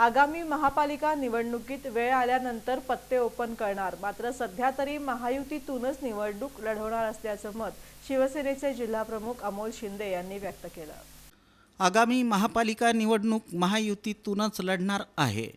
आगामी महापालिका निवडणुकीत वेळ आल्यानंतर पत्ते ओपन करणार. मात्र सध्या तरी महायुतीतूनच निवडणूक लढवणार असल्याचं मत शिवसेनेचे जिल्हाप्रमुख अमोल शिंदे यांनी व्यक्त केलं. आगामी महापालिका निवडणूक महायुतीतूनच लढणार आहे.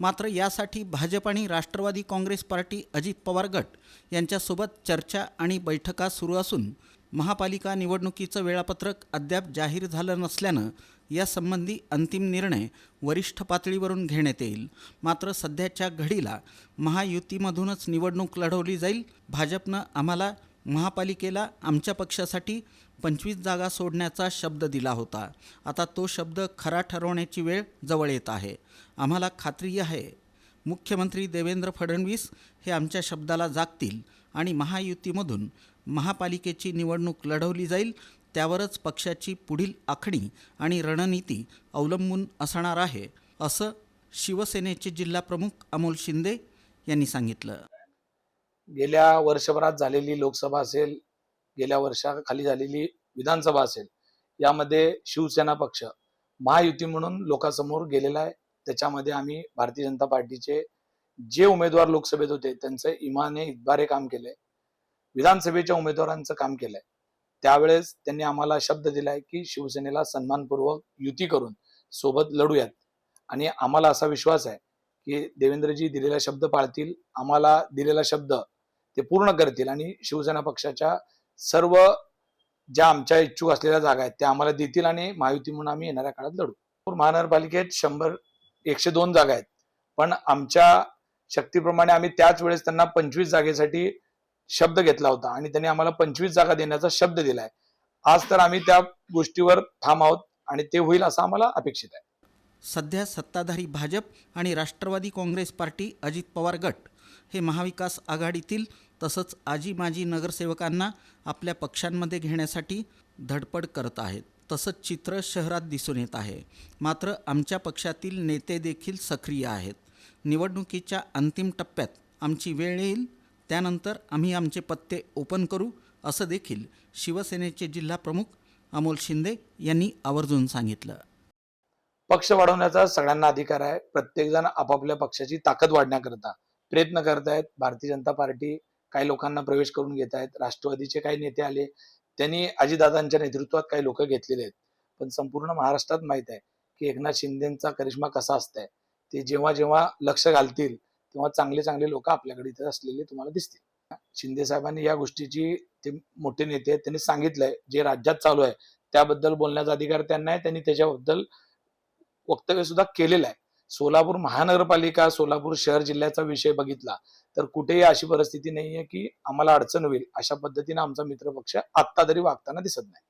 मात्र यासाठी भाजप आणि राष्ट्रवादी काँग्रेस पार्टी अजित पवार गट यांच्यासोबत चर्चा आणि बैठका सुरू असून महापालिका निवडणुकीचं वेळापत्रक अद्याप जाहीर झालं नसल्यानं यासंबंधी अंतिम निर्णय वरिष्ठ पातळीवरून घेण्यात येईल. मात्र सध्याच्या घडीला महायुतीमधूनच निवडणूक लढवली जाईल. भाजपनं आम्हाला महापालिकेला आमच्या पक्षासाठी पंचवीस जागा सोडण्याचा शब्द दिला होता. आता तो शब्द खरा ठरवण्याची वेळ जवळ येत आहे. आम्हाला खात्री आहे. मुख्यमंत्री देवेंद्र फडणवीस हे आमच्या शब्दाला जागतील आणि महायुतीमधून महापालिकेची निवडणूक लढवली जाईल त्यावरच पक्षाची पुढील आखणी आणि रणनीती अवलंबून असणार आहे असं शिवसेनेचे जिल्हाप्रमुख अमोल शिंदे यांनी सांगितलं. गेल्या वर्षभरात झालेली लोकसभा असेल गेल्या वर्षाखाली झालेली विधानसभा असेल यामध्ये शिवसेना पक्ष महायुती म्हणून लोकांसमोर गेलेला आहे. त्याच्यामध्ये आम्ही भारतीय जनता पार्टीचे जे उमेदवार लोकसभेत होते त्यांचं इमाने इतबारे काम केलंय विधानसभेच्या उमेदवारांचं काम केलंय. त्यावेळेस त्यांनी आम्हाला शब्द दिलाय की शिवसेनेला सन्मानपूर्वक युती करून सोबत लढूयात. आणि आम्हाला असा विश्वास आहे की देवेंद्रजी दिलेला शब्द पाळतील आम्हाला दिलेला शब्द ते पूर्ण करतील आणि शिवसेना पक्षाच्या सर्व ज्या आमच्या इच्छुक असलेल्या जागा आहेत त्या आम्हाला देतील आणि महायुती म्हणून आम्ही येणाऱ्या काळात लढू. महानगरपालिकेत शंभर एकशे दोन जागा आहेत. पण आमच्या शक्तीप्रमाणे आम्ही त्याच वेळेस त्यांना पंचवीस जागेसाठी शब्द घेतला होता आणि त्यांनी आम्हाला पंचवीस जागा देण्याचा शब्द दिलाय. आज तर आम्ही त्या गोष्टीवर ठाम आहोत आणि ते होईल असं आम्हाला अपेक्षित आहे. सध्या सत्ताधारी भाजप आणि राष्ट्रवादी काँग्रेस पार्टी अजित पवार गट हे महाविकास आघाडीतील तसंच आजी माजी नगरसेवकांना आपल्या पक्षांमध्ये घेण्यासाठी धडपड करत आहेत. तसंच चित्र शहरात दिसून येत आहे. मात्र आमच्या पक्षातील नेते देखील सक्रिय आहेत. निवडणुकीच्या अंतिम टप्प्यात आमची वेळ येईल. त्यानंतर आम्ही आमचे पत्ते ओपन करू असं देखील शिवसेनेचे जिल्हाप्रमुख अमोल शिंदे यांनी आवर्जून सांगितलं. पक्ष वाढवण्याचा सगळ्यांना अधिकार आहे. प्रत्येकजण आपापल्या पक्षाची ताकद वाढण्याकरता प्रयत्न करतायत भारतीय जनता पार्टी काही लोकांना प्रवेश करून घेत आहेत. राष्ट्रवादीचे काही नेते आले. त्यांनी अजितदादांच्या नेतृत्वात काही लोक घेतलेले आहेत. पण संपूर्ण महाराष्ट्रात माहीत आहे की एकनाथ शिंदेचा करिश्मा कसा असताय? ते जेव्हा जेव्हा लक्ष घालतील किंवा चांगले चांगले लोक आपल्याकडे इथे असलेले तुम्हाला दिसतील. शिंदे साहेबांनी या गोष्टीची ते मोठे नेते आहेत त्यांनी सांगितलंय जे राज्यात चालू आहे त्याबद्दल बोलण्याचा अधिकार त्यांना आहे त्यांनी त्याच्याबद्दल वक्तव्य सुद्धा केलेलं आहे. सोलापूर महानगरपालिका सोलापूर शहर जिल्ह्याचा विषय बघितला तर कुठेही अशी परिस्थिती नाहीये की आम्हाला अडचण होईल अशा पद्धतीने आमचा मित्रपक्ष आत्ता तरी वागताना दिसत नाही.